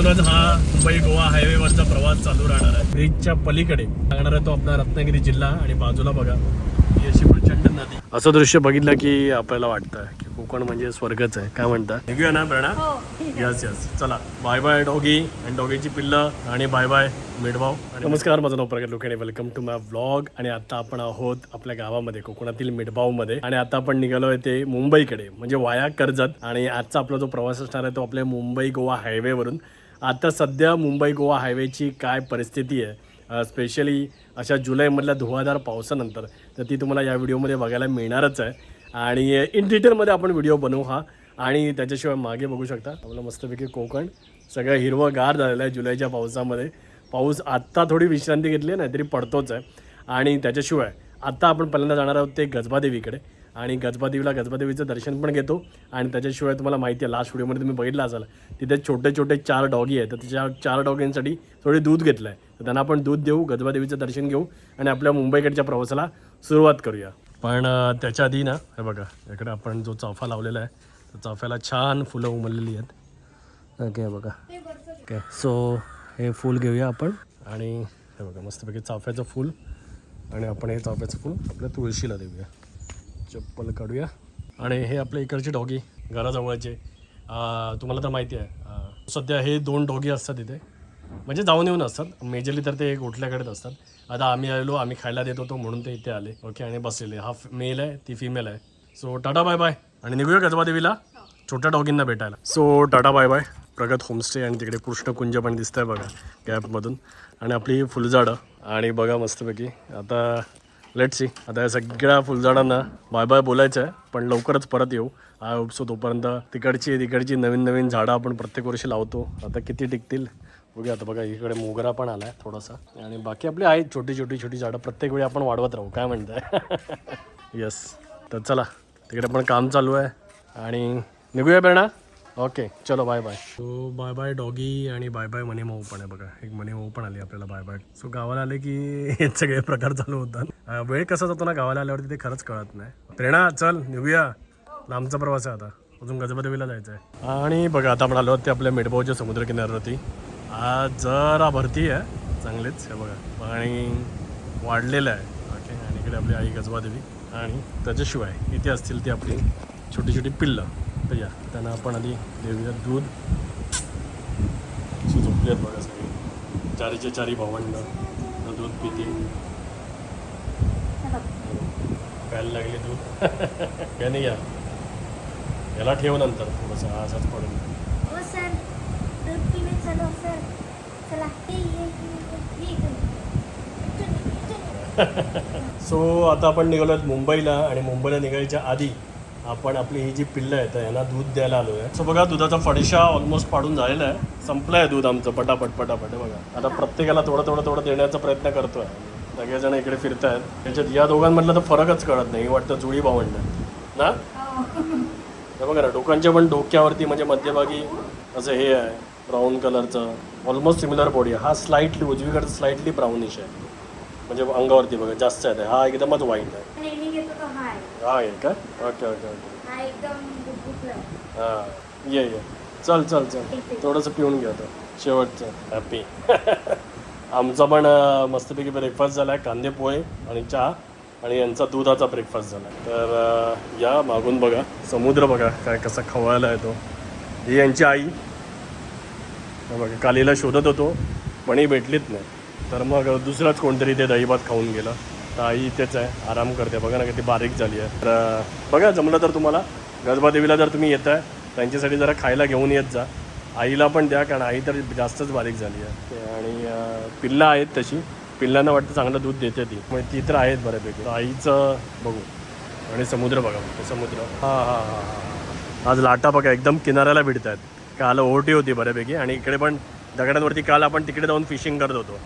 इथूनच हा मुंबई गोवा हायवेवरचा प्रवास चालू राहणार आहे. ब्रिजच्या पलीकडे लागणार आहे तो आपला रत्नागिरी जिल्हा आणि बाजूला बघा ही अशी प्रचंड नदी. असं दृश्य बघितलं की आपल्याला वाटतं की कोकण म्हणजे स्वर्गच आहे. काय म्हणता निघूया ना प्रणा? यस यस चला. बाय बाय डॉगी आणि डॉगीची पिल्लं आणि बाय बाय मिडभाव नमस्कार माझं नाव Pragat Lokhande. Welcome to my vlog आणि आता आपण आहोत आपल्या गावामध्ये कोकणातील मिडभावमध्ये आणि आता आपण निघालोय ते मुंबईकडे म्हणजे वाया कर्जत. आणि आजचा आपला जो प्रवास असणार आहे तो आपल्या मुंबई गोवा हायवेवरून आता सध्या मुंबई गोवा हायवेची काय परिस्थिती आहे स्पेशली अशा जुलैमधल्या धुवाधार पावसानंतर तर ती तुम्हाला या व्हिडिओमध्ये बघायला मिळणारच आहे. आणि इन डिटेलमध्ये आपण व्हिडिओ बनवू हा. आणि त्याच्याशिवाय मागे बघू शकता आपलं मस्तपैकी कोकण सगळं हिरवं गार झालेलं आहे जुलैच्या पावसामध्ये. पाऊस आत्ता थोडी विश्रांती घेतली आहे नाहीतरी पडतोच आहे. आणि त्याच्याशिवाय आत्ता आपण पहिल्यांदा जाणार आहोत ते गजबादेवीकडे. आणि गजबादेवीला गजबादेवीचं दर्शन पण घेतो. आणि त्याच्याशिवाय तुम्हाला माहिती आहे लास्ट व्हिडिओमध्ये तुम्ही बघितलं असाल तिथे छोटे छोटे चार डॉगी आहेत. तर त्याच्या चार डॉगींसाठी थोडे दूध घेतलं आहे तर त्यांना आपण दूध देऊ गजबादेवीचं दर्शन घेऊ आणि आपल्या मुंबईकडच्या प्रवासाला सुरुवात करूया. पण त्याच्या आधी ना हे बघा इकडे आपण जो चाफा लावलेला आहे तर चाफ्याला छान फुलं उमललेली आहेत. ओके बघा. ओके सो हे फूल घेऊया आपण. आणि हे बघा मस्तपैकी चाफ्याचं फूल. आणि आपण हे चाफ्याचं फूल आपल्या तुळशीला देऊया. चप्पल काढूया. आणि हे आपल्या इकडचे डॉगी घराजवळचे. तुम्हाला तर माहिती आहे सध्या हे दोन डॉगी असतात इथे. म्हणजे जाऊन येऊन असतात. मेजरली तर ते गोठल्याकडेच असतात. आता आम्ही आलो आम्ही खायला देत होतो म्हणून ते इथे आले. ओके आणि बसलेले. हा मेल आहे ती फिमेल आहे. सो टाटा बाय बाय आणि निघूया गजबादेवीला छोट्या डॉगींना भेटायला. So tata bye bye Pragat homestay आणि तिकडे कृष्णकुंज पण दिसतंय बघा गॅपमधून आणि आपली फुलझाडं. आणि बघा मस्तपैकी आता लेट सी आता या सगळ्या फुलझाडांना बाय बाय बोलायचं आहे पण लवकरच परत येऊ. आय होप सो तोपर्यंत तिकडची तिकडची नवीन नवीन झाडं आपण प्रत्येक वर्षी लावतो. आता किती टिकतील? बघूया आता बघा इकडे मोगरा पण आला आहे थोडासा. आणि बाकी आपली आहेत छोटी छोटी छोटी झाडं प्रत्येक वेळी आपण वाढवत राहू. काय म्हणताय? येस तर चला तिकडे पण काम चालू आहे. आणि निघूया प्रेरणा ओके चलो bye bye so bye bye doggy आणि बाय बाय मनी मऊ पण आहे बघा. एक मनी मऊ पण आली आपल्याला बाय बाय सो गावाला आले की हे सगळे प्रकार चालू होतात. वेळ कसा जातो ना गावाला आल्यावरती ते खरंच कळत नाही. प्रेरणा चल निघूया. लांबचा प्रवास आहे आता. अजून गजबदेवीला जायचं आहे आणि बघा आता आपण आलो ते आपल्या मेडभाऊच्या समुद्र किनाऱ्यावरती आज जरा भरती आहे. चांगलीच हे बघा. पाणी वाढलेलं आहे. ओके आणि इकडे आपली आई गजबादेवी आणि त्याच्याशिवाय इथे असतील ती आपली छोटी छोटी पिल्लं. तर या त्यांना आपण आधी देऊया दूध. अशी झोपली आहेत बघा सगळी. चारीचे चारी भावंड दूध पिते प्यायला लागले दूध. त्याने या. याला ठेव नंतर थोडंसं हा असाच पडून. हो सर. दूध पिणे चलो सर. चला. ये ये ये ये इथून. इथून, इथून. सो आता आपण निघालो मुंबईला आणि मुंबईला निघायच्या आधी आपण आपली ही जी पिल्लं आहेत यांना दूध द्यायला आलो आहे सो बघा दुधाचा फडशा ऑलमोस्ट पाडून झालेला आहे. संपलं आहे दूध आमचं पटापट पटापट बघा. आता प्रत्येकाला थोडं थोडं थोडं देण्याचा प्रयत्न करतोय. सगळेजण इकडे फिरत आहेत त्याच्यात या दोघांमधलं तर फरकच कळत नाही वाटतं जुळी भावंड. ना? बघा ना डोकांच्या पण डोक्यावरती म्हणजे मध्यभागी असं हे आहे ब्राऊन कलरचं ऑलमोस्ट सिमिलर बॉडी आहे. हा स्लाइटली उजवीकडे स्लाइटली ब्राउनिश आहे. म्हणजे अंगावरती बघा जास्त आहे. हा एकदमच वाईट आहे. नेहमी घेतो तो हा आहे हा आहे का? Okay okay okay. हा एकदम गुबगुबला आहे. हां ये ये. चल चल चल. थोडंसं पिऊन घ्या आता. शेवटचं. हॅपी आमचा पण अं, मस्तपैकी ब्रेकफास्ट झाला आहे. कांदे पोहे आणि चहा. आणि यांचा दुधाचा ब्रेकफास्ट झाला तर अं, या मागून बघा. समुद्र बघा काय कसा खवळायला येतो ही यांची आई. हे बघा कालीला शोधत होतो पण ही भेटलीच नाही. तर मग दुसराच कोणतरी ते दहीभात खाऊन गेलं. तर आई इथेच आहे आराम करते. बघा ना किती बारीक झाली आहे. तर बघा जमलं तर तुम्हाला. गजबादेवीला जर तुम्ही येत आहे त्यांच्यासाठी जरा खायला घेऊन येत जा. आईला पण द्या कारण आई तर जास्तच बारीक झाली आहे. आणि पिल्ला पिल्लं आहेत तशी. पिल्लांना वाटतं चांगलं दूध देते ती. मग ती तर आहेत बऱ्यापैकी. आईचं बघू. आणि समुद्र बघा समुद्र. हां हां हां हां. आज लाटा बघा एकदम किनाऱ्याला भिडत आहेत काल ओहोटी होती बऱ्यापैकी. आणि इकडे पण दगडांवरती काल आपण तिकडे जाऊन फिशिंग करत होतो.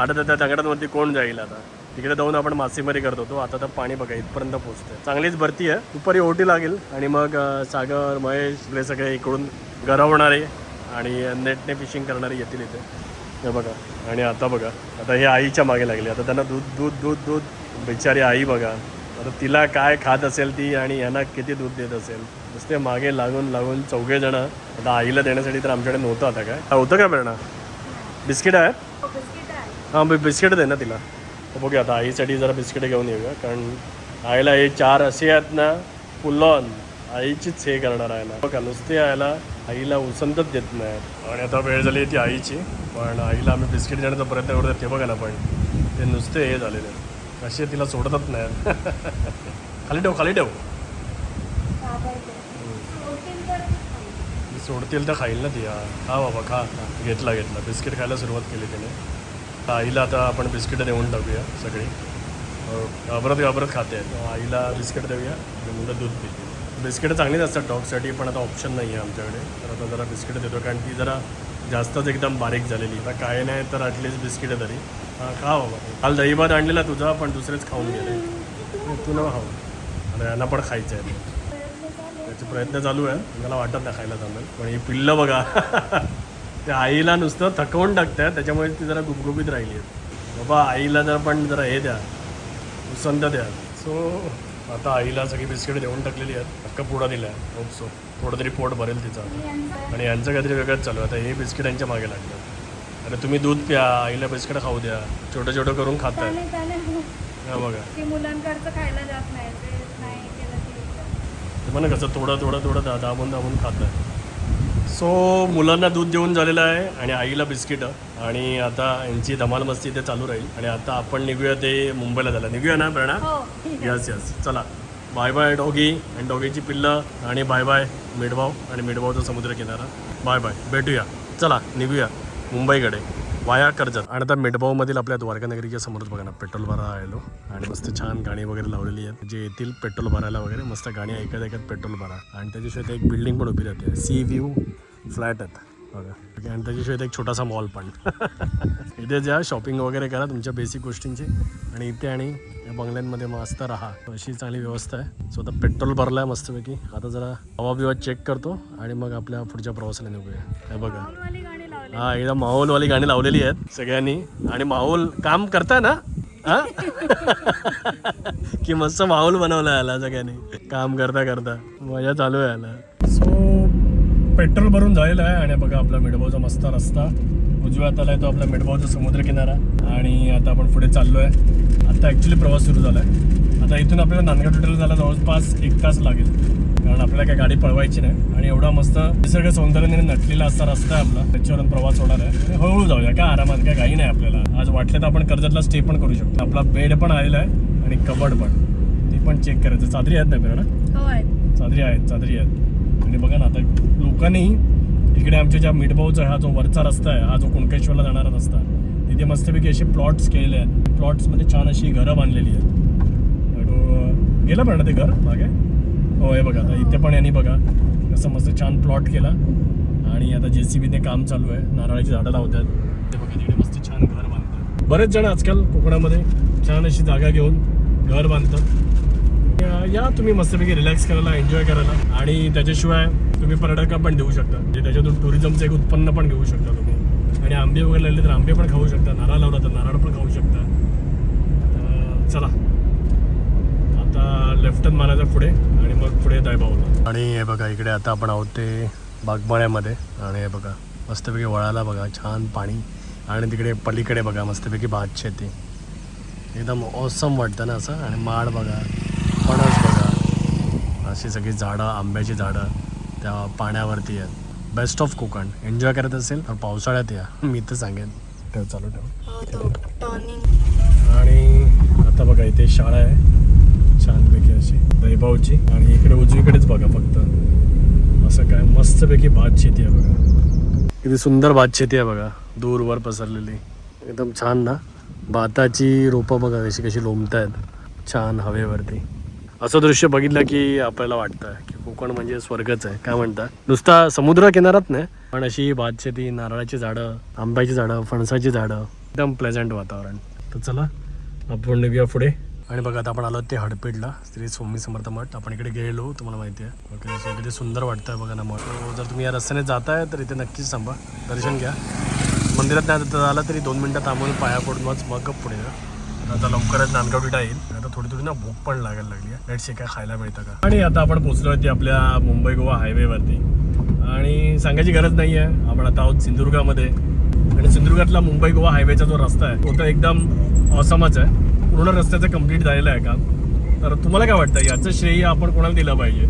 आता तर त्या दगडांवरती कोण जाईल आता? तिकडे जाऊन आपण मासेमारी करत होतो. आता तर पाणी बघा इथपर्यंत पोहोचतंय. चांगलीच भरती आहे. दुपारी ओटी लागेल आणि मग सागर महेश इकडे सगळे इकडून गरवणारे आणि नेटने फिशिंग करणारे येतील इथे. हे बघा. आणि आता बघा. आता हे आईच्या मागे लागले. आता त्यांना दूध दूध दूध दूध. बिचारी आई बघा. आता तिला काय खात असेल ती आणि यांना किती दूध देत असेल? नुसते मागे लागून लागून चौघे जण आता आईला देण्यासाठी तर आमच्याकडे नव्हतं आता काय. हा, होतं काय प्रेरणा बिस्किट आहे हो, बिस्किट आहे हां बिस्किट दे ना तिला. बघूया आता आईसाठी जरा बिस्किट घेऊन येऊया कारण आईला हे चार असे आहेत ना फुल ऑन आईचीच हे करणार आहे ना. बघा नुसते आईला आईला उसंतच देत नाही आणि आता वेळ झाली ती आईची पण आईला आम्ही बिस्किट देण्याचा प्रयत्न करतो ते बघा ना पण. ते नुसते हे झालेले. असे तिला सोडतच नाही खाली ठेव खाली ठेव घाबरते. सोडतील तर खाईल. सोडतील तर खाईल ना ती. हा हा बाबा खा घेतला घेतला. बिस्किट खायला सुरुवात केली त्याने आईला आता आपण बिस्किटं देऊन टाकूया सगळी. घाबरत घाबरत खाते. आईला बिस्किट देऊया. आणि मुलं दूध पिते बिस्किटं चांगलीच असतात डॉगसाठी पण आता ऑप्शन नाही आहे आमच्याकडे. तर आता जरा बिस्किटं देतो कारण ती जरा जास्तच एकदम बारीक झालेली. आता काय नाही तर ॲटलिस्ट बिस्किटं तरी. हां खा बाबा. काल दहीभात आणलेला तुझा पण दुसरेच खाऊन गेले. तू न खाऊ. आता यांना पण खायचं आहे. त्याचे प्रयत्न चालू आहे. मला वाटत नाही खायला जमेल. पण ही पिल्लं बघा. त्या आईला नुसतं थकवून टाकतात. त्याच्यामुळे ती जरा गुबगुबीत राहिली आहे. बाबा आईला जर पण जरा हे द्या. उसंत द्या. सो आता आईला सगळी बिस्किट देऊन टाकलेली आहेत. अख्खा पुडा दिला आहे. होप सो थोडं तरी पोट भरेल तिचं आणि यांचं- काहीतरी वेगळंच चालू आहे. आता हे बिस्किट यांच्या मागे लागलं अरे तुम्ही दूध प्या. आईला बिस्किट खाऊ द्या. छोटं छोटं करून खाताय. हा बघा. मुलांकडचं खायला जात नाही म्हणा कसं थोडं थोडं थोडं दा दाबून दाबून खात आहे सो मुलांना दूध देऊन झालेलं आहे आणि आईला बिस्किटं. आणि आता यांची धमाल मस्ती ते चालू राहील. आणि आता आपण निघूया ते मुंबईला झालं निघूया ना प्रणा? हो यस यस चला. Bye bye doggy. आणि डॉगीची पिल्लं. आणि बाय बाय मिडभाव आणि मिडभावचा समुद्र किनारा बाय बाय भेटूया. चला निघूया. मुंबईकडे. वाया कर्जत आणि आता मिडभावमधील आपल्या द्वारकानगरीच्या समोरच बघा ना पेट्रोल भरा आलो आणि मस्त छान गाणी वगैरे लावलेली आहेत. जे येतील पेट्रोल भरायला वगैरे मस्त गाणी ऐकत ऐकत पेट्रोल भरा. आणि त्याच्याशिवाय ते एक बिल्डिंग पण उभी राहते. सी व्ह्यू फ्लॅट आहेत. बघा. आणि त्याच्याशिवाय एक छोटासा मॉल पण. इथे जा शॉपिंग वगैरे करा तुमच्या बेसिक गोष्टींची. आणि इथे आणि या बंगल्यांमध्ये मस्त राहा. अशी चांगली व्यवस्था आहे. सो आता पेट्रोल भरला आहे मस्तपैकी. आता जरा हवा बिवा चेक करतो. आणि मग आपल्या पुढच्या प्रवासाला निघूया. हे बघा. हा एकदम माहोलवाली गाणी लावलेली आहेत सगळ्यांनी. आणि माहोल काम करताय ना हा? की मस्त माहोल बनवला याला सगळ्यांनी. काम करता करता मजा चालू आहे याला. सो पेट्रोल भरून झालेलं आहे आणि बघा आपला मिडबावचा मस्त रस्ता. उजव्या हाताला आहे तो आपला मिडबावचा समुद्र किनारा आणि आता आपण पुढे चाललो आहे आता ॲक्च्युली प्रवास सुरू झाला आहे आता इथून आपल्याला नांदगाव टोटल झाला जवळपास एक तास लागेल. कारण आपल्याला काही गाडी पळवायची नाही. आणि एवढा मस्त निसर्ग सौंदर्याने नटलेला असा रस्ता आहे आपला. त्याच्यावरून प्रवास होणार आहे. आणि हळूहळू जाऊया काय आरामात काय काही नाही आपल्याला. आज वाटलं तर आपण कर्जतला स्टे पण करू शकतो. आपला बेड पण आलेला आहे आणि कबड पण. ते पण चेक करायचं. चादरी आहेत ना बेड हो चादरी आहेत चादरी आहेत. आणि बघा ना आता लोकांनी इकडे आमच्या ज्या मिठभाऊचा हा जो वरचा रस्ता आहे हा जो कुणकेश्वरला जाणारा रस्ता तिथे मस्तपैकी असे प्लॉट्स केलेले आहेत. प्लॉट्समध्ये छान अशी घरं बांधलेली आहेत. गेलं पण ना ते घर मागे? हो हे बघा आता इथे पण यांनी बघा कसं मस्त छान प्लॉट केला. आणि आता जे सी बीने काम चालू आहे. नारळाची झाडं लावतात. ते बघा तिकडे मस्त छान घर बांधतात. बरेच जण आजकाल कोकणामध्ये छान अशी जागा घेऊन घर बांधतात. या- या तुम्ही मस्तपैकी रिलॅक्स करायला एन्जॉय करायला. आणि त्याच्याशिवाय तुम्ही पर्यटक पण देऊ शकता. म्हणजे त्याच्यातून टुरिझमचं एक उत्पन्न पण घेऊ शकता तुम्ही. आणि आंबे वगैरे लावले तर आंबे पण खाऊ शकता. नारळ लावला तर नारळ पण खाऊ शकता. चला. आता लेफ्टन मारायचा पुढे. मग पुढे दायबावला आणि हे बघा इकडे आता आपण आहोत ते बागमाळ्यामध्ये आणि हे बघा मस्तपैकी वळाला बघा छान पाणी आणि तिकडे पलीकडे बघा मस्तपैकी भात शेती एकदम ऑसम वाटतं ना असं आणि माड बघा फणस बघा अशी सगळी झाडं आंब्याची झाडं त्या पाण्यावरती आहेत बेस्ट ऑफ कोकण एन्जॉय करत असेल तर पावसाळ्यात या मी तर सांगेन ठेव चालू ठेव आणि आता बघा इथे शाळा आहे अशी आणि इकडे उजवीकडेच बघा फक्त. असं काय मस्तपैकी भात शेती आहे बघा. किती सुंदर भात शेती आहे बघा. दूरवर पसरलेली. एकदम छान ना. भाताची रोपं बघा कशी कशी लोंबत आहेत छान हवेवरती. असं दृश्य बघितलं की आपल्याला वाटतं की कोकण म्हणजे स्वर्गच आहे. काय म्हणता? नुसता समुद्र किनारात नाही पण अशी भात शेती नारळाची झाडं आंब्याची झाडं फणसाची झाडं. एकदम प्लेझंट वातावरण. तर चला आपण निघूया पुढे. आणि बघा आता आपण आलो ते हडपेडला श्री स्वामी समर्थ मठ. आपण इकडे गेलो तुम्हाला माहिती आहे. ओके सो किती सुंदर वाटतंय बघा ना मठ. जर तुम्ही या रस्त्याने जाताय तर इथे नक्कीच थांबा. दर्शन घ्या. मंदिरात नाही आला तरी दोन मिनटं थांबून पाया पडूनच मग पुढे जा. आता लवकरच नांदगाव येईल. आता थोडी थोडी ना भूक पण लागायला लागली आहे. नेट काय खायला मिळतं का. आणि आता आपण पोहोचलो आहे आपल्या मुंबई गोवा हायवेवरती आणि सांगायची गरज नाही आहे. आपण आता आहोत सिंधुदुर्गामध्ये. आणि सिंधुदुर्गातला मुंबई गोवा हायवेचा जो रस्ता आहे तो तर एकदम ऑसमच आहे. पूर्ण रस्त्याचं कंप्लीट झालेलं आहे काम. तर तुम्हाला काय वाटतं? याचं श्रेय आपण कोणाला दिलं पाहिजे?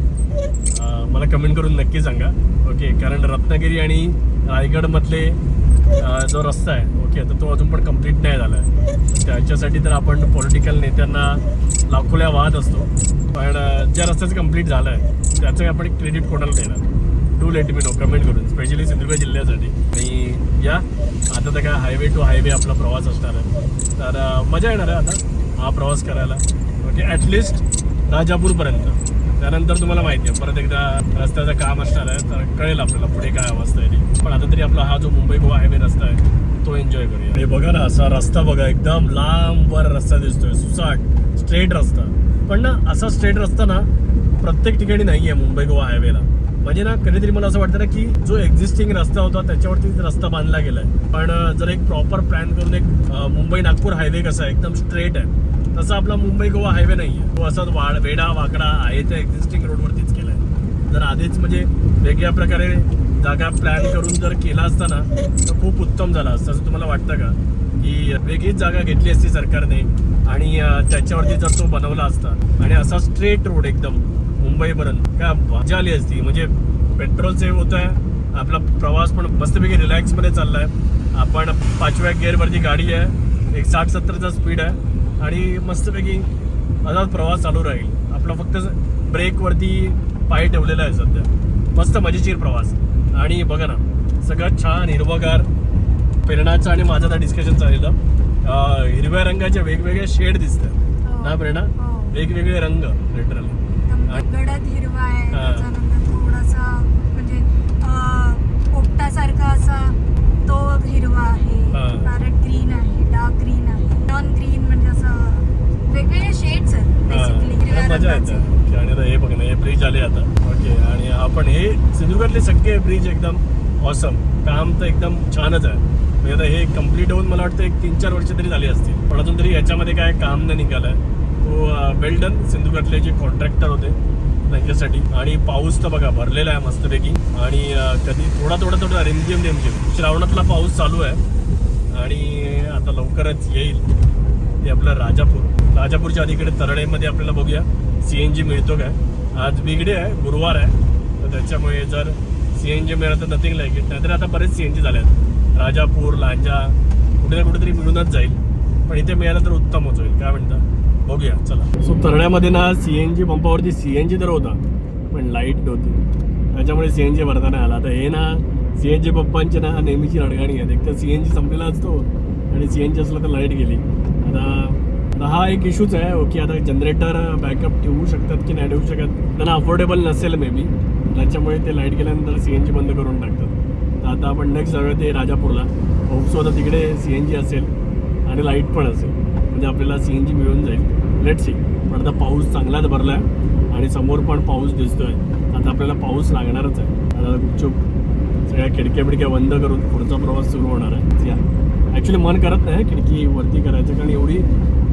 मला कमेंट करून नक्की सांगा. ओके कारण रत्नागिरी आणि रायगडमधले जो रस्ता आहे ओके तर तो अजून पण कंप्लीट नाही झाला आहे. त्याच्यासाठी तर आपण पॉलिटिकल नेत्यांना लाखोल्या वाहत असतो. पण ज्या रस्त्याचं कंप्लीट झालं आहे त्याचं आपण क्रेडिट कोणाला देणार? टू लेट मी नो कमेंट करून. स्पेशली सिंधुदुर्ग जिल्ह्यासाठी. आणि या आता तर काय हायवे टू हायवे आपला प्रवास असणार आहे. तर मजा येणार आहे आता. हा प्रवास करायला ओके ॲटलिस्ट राजापूरपर्यंत. त्यानंतर तुम्हाला माहिती आहे परत एकदा रस्त्याचं काम असणार आहे तर कळेल आपल्याला पुढे काय अवस्था आहे ती. पण आता तरी आपला हा जो मुंबई गोवा हायवे रस्ता आहे तो एन्जॉय करूया. हे बघा ना असा रस्ता बघा एकदम लांबवर रस्ता दिसतोय सुसाट स्ट्रेट रस्ता. पण ना असा स्ट्रेट रस्ता ना प्रत्येक ठिकाणी नाही आहे मुंबई गोवा हायवेला म्हणजे ना कधीतरी मला असं वाटतं ना की जो एक्झिस्टिंग रस्ता होता त्याच्यावरती रस्ता बांधला गेलाय. पण जर एक प्रॉपर प्लॅन करून एक मुंबई नागपूर हायवे कसा आहे एकदम स्ट्रेट आहे. तसा आपला मुंबई गोवा हायवे नाही आहे तो असाच वाड वेडा वाकडा आहे त्या एक्झिस्टिंग रोडवरतीच केलाय. जर आधीच म्हणजे वेगळ्या प्रकारे जागा प्लॅन करून जर केला असताना तर खूप उत्तम झाला असतं. असं तुम्हाला वाटतं का? की वेगळीच जागा घेतली असती सरकारने आणि त्याच्यावरती जर तो बनवला असता आणि असा स्ट्रेट रोड एकदम मुंबईपर्यंत काय मजा आली असती. म्हणजे पेट्रोल सेव्ह होत आहे आपला प्रवास पण मस्तपैकी रिलॅक्समध्ये चालला आहे आपण पाचव्या गिअरवरती गाडी आहे. एक साठ सत्तरचा स्पीड आहे. आणि मस्तपैकी असाच प्रवास चालू राहील. आपला फक्त ब्रेकवरती पाय ठेवलेला आहे सध्या. मस्त मजेशीर प्रवास. आणि बघा ना सगळं छान हिरवगार प्रेरणाचं आणि माझं आता डिस्कशन चाललेलं. हिरव्या रंगाच्या वेगवेगळ्या शेड दिसत हो. ना प्रेरणा? हो. वेगवेगळे रंग लिटरली गडद हिरवा आहे. हा. थोडासा म्हणजे पोपटासारखा असा तो हिरवा आहे. पॅरेट ग्रीन आहे डार्क ग्रीन आहे नॉन ग्रीन वेगवेगळे शेड्स आहेत मजा येते. आणि आता हे बघ ना हे ब्रिज आले आता. ओके आणि आपण हे सिंधुदुर्गातले सगळे ब्रिज एकदम ऑसम काम तर एकदम छानच आहे. म्हणजे आता हे कंप्लीट होऊन मला वाटतं एक तीन चार वर्ष तरी झाली असतील. पण अजून तरी याच्यामध्ये काय काम नाही निघालंय. तो वेल डन सिंधुदुर्गातले जे कॉन्ट्रॅक्टर होते त्यांच्यासाठी. आणि पाऊस तर बघा भरलेला आहे मस्तपैकी. आणि कधी थोडा थोडा थोडा रिमझिम रिमझिम. श्रावणातला पाऊस चालू आहे. आणि आता लवकरच येईल. ते आपलं राजापूर. राजापूरच्या अलीकडे तरडेमध्ये आपल्याला बघूया. सी एन जी मिळतो काय? आज बिगडे आहे गुरुवार आहे. तर त्याच्यामुळे जर सी एन जी मिळालं तर नथिंग लाईक इट नाहीतर आता बरेच सी एन जी झाले आहेत. राजापूर लांजा कुठे ना कुठेतरी मिळूनच जाईल. पण इथे मिळालं तर उत्तमच होईल. काय म्हणता? बघूया चला. सो तरण्यामध्ये ना सी एन जी पंपावरती सी एन जी तर होता पण लाइट नव्हती. त्याच्यामुळे सी एन जी भरता नाही आला. आता हे ना सी एन जी पंपांची ना नेहमीची अडगाणी आहे. एक तर सी एन जी संपलेला असतो आणि सी एन जी असलं तर लाइट गेली. आता हा एक इश्यूच आहे की आता जनरेटर बॅकअप ठेवू शकतात की नाही ठेवू शकत? त्यांना अफोर्डेबल नसेल मे बी त्याच्यामुळे ते लाइट गेल्यानंतर सी एन जी बंद करून टाकतात. तर आता आपण नेक्स्ट जाऊया ते राजापूरला. होपसो आता तिकडे सी एन जी असेल आणि लाइट पण असेल. म्हणजे आपल्याला सी एन जी मिळून जाईल. लेट सी पण आता पाऊस चांगलाच भरला आहे आणि समोर पण पाऊस दिसतोय. आता आपल्याला पाऊस लागणारच आहे. आता गुपचूप सगळ्या खिडक्या बिडक्या बंद करून पुढचा प्रवास सुरू होणार आहे. या. ॲक्च्युली मन करत नाही खिडकी वरती करायचं कारण एवढी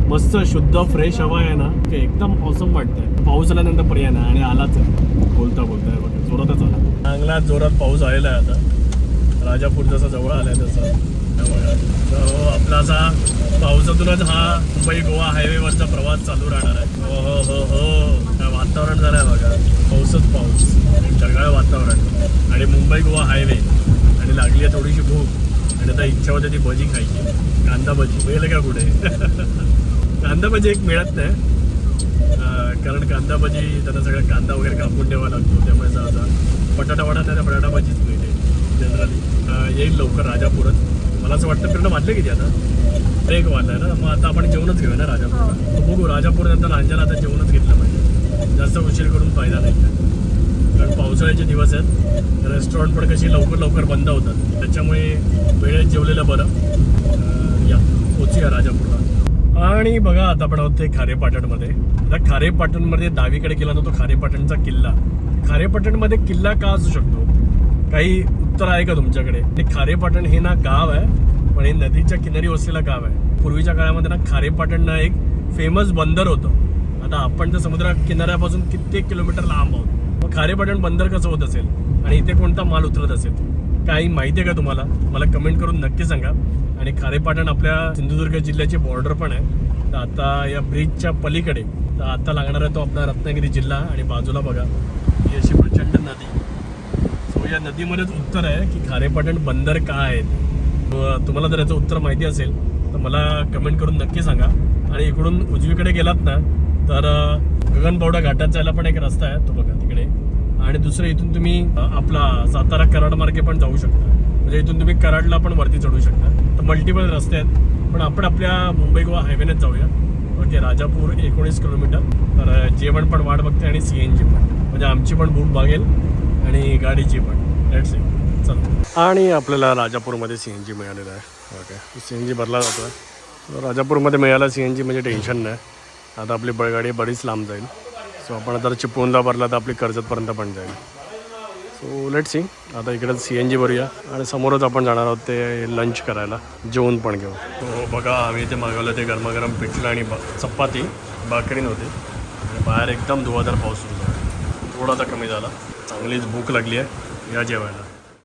मस्त शुद्ध फ्रेश हवा आहे ना की एकदम ऑसम वाटतंय. पाऊस आल्यानंतर पर्याय नाही आणि आलाच आहे. बोलता बोलता बघा जोरातच आला. चांगला जोरात पाऊस आलेला आहे आता. राजापूर जसा जवळ आलाय तसा. हे बघा. हो, आपला असा पावसातूनच हा मुंबई गोवा हायवेवरचा प्रवास चालू राहणार आहे. हो हो हो हो. काय वातावरण झालंय बघा. पाऊसच पाऊस. ढगाळ वातावरण. आणि मुंबई गोवा हायवे. आणि लागली आहे थोडीशी भूक. आता इच्छा होते ती भजी खायची. कांदा भजी मिळेल का कुठे? कांदा भजी एक मिळत नाही. कारण कांदा भजी त्यांना सगळं कांदा वगैरे कापून ठेवावा लागतो त्यामुळे सहसा बटाटा वडा नाही तर बटाटा भाजीच मिळते जनरली येईल लवकर राजापूरच मला असं वाटतं फिरणं वाटलं किती आता? ब्रेक वाढलाय ना? मग आता आपण जेवणच घेऊया ना राजापूर तर बघू राजापूर नंतर लांजाला आता जेवणच घेतलं पाहिजे. जास्त उशीर करून फायदा नाही. कारण पावसाळ्याचे दिवस आहेत. रेस्टॉरंट पण कशी लवकर लवकर बंद होतात. त्याच्यामुळे वेळेत जेवलेलं बरं. या पोचूया राजापूरला. आणि बघा आता आपण आहोत ते खारेपाटणमध्ये आता खारेपाटणमध्ये डावीकडे गेला जातो खारेपाटणचा किल्ला. खारेपाटणमध्ये किल्ला का असू शकतो? काही उत्तर आहे का तुमच्याकडे? ते खारेपाटण हे ना गाव आहे पण हे नदीच्या किनारी वसलेलं गाव आहे. पूर्वीच्या काळामध्ये ना खारेपाटण ना एक फेमस बंदर होतं. आता आपण तर समुद्र किनाऱ्यापासून कित्येक किलोमीटर लांब आहोत. खारेपाटण बंदर कसं होत असेल आणि इथे कोणता माल उतरत असेल काही माहिती आहे का तुम्हाला? मला कमेंट करून नक्की सांगा. आणि खारेपाटण आपल्या सिंधुदुर्ग जिल्ह्याची बॉर्डर पण आहे. तर आता या ब्रिजच्या पलीकडे तर आता लागणार आहे तो आपला रत्नागिरी जिल्हा आणि बाजूला बघा. ही अशी प्रचंड नदी. सो या नदीमध्येच उत्तर आहे की खारेपाटण बंदर काय आहे व तुम्हाला जर याचं उत्तर माहिती असेल तर मला कमेंट करून नक्की सांगा. आणि इकडून उजवीकडे गेलात ना तर गगनबावडा घाटात जायला पण एक रस्ता आहे तो बघा तिकडे. आणि दुसरं इथून तुम्ही आपला सातारा कराड मार्गे पण जाऊ शकता. म्हणजे इथून तुम्ही कराडला पण वरती चढू शकता. तर मल्टिपल रस्ते आहेत. पण आपण आपल्या मुंबई गोवा हायवेनेच जाऊया. ओके राजापूर एकोणीस किलोमीटर. तर जेवण पण वाट बघते आणि सी एन जी पण. म्हणजे आमची पण भूक भागेल आणि गाडीची पण. लेट्स चल. आणि आपल्याला राजापूरमध्ये सी एन जी मिळालेलं आहे. ओके सी एन जी भरला जातो आहे राजापूरमध्ये मिळाला सी एन जी म्हणजे टेन्शन नाही. आता आपली बळगाडी बरीच लांब जाईल. सो आपण आता चिपळूणला भरला तर आपली कर्जतपर्यंत पण जाईल. सो लेट सी आता इकडं सी एन जी भरूया. आणि समोरच आपण जाणार आहोत ते लंच करायला. जेवण पण घेऊ. हो बघा आम्ही इथे मागवलं ते गरमागरम पिठलं आणि ब चपाती भाकरी नव्हती. आणि बाहेर एकदम धुवाधार पाऊस सुरू झाला. थोडासा कमी झाला. चांगलीच भूक लागली आहे. या जेवायला.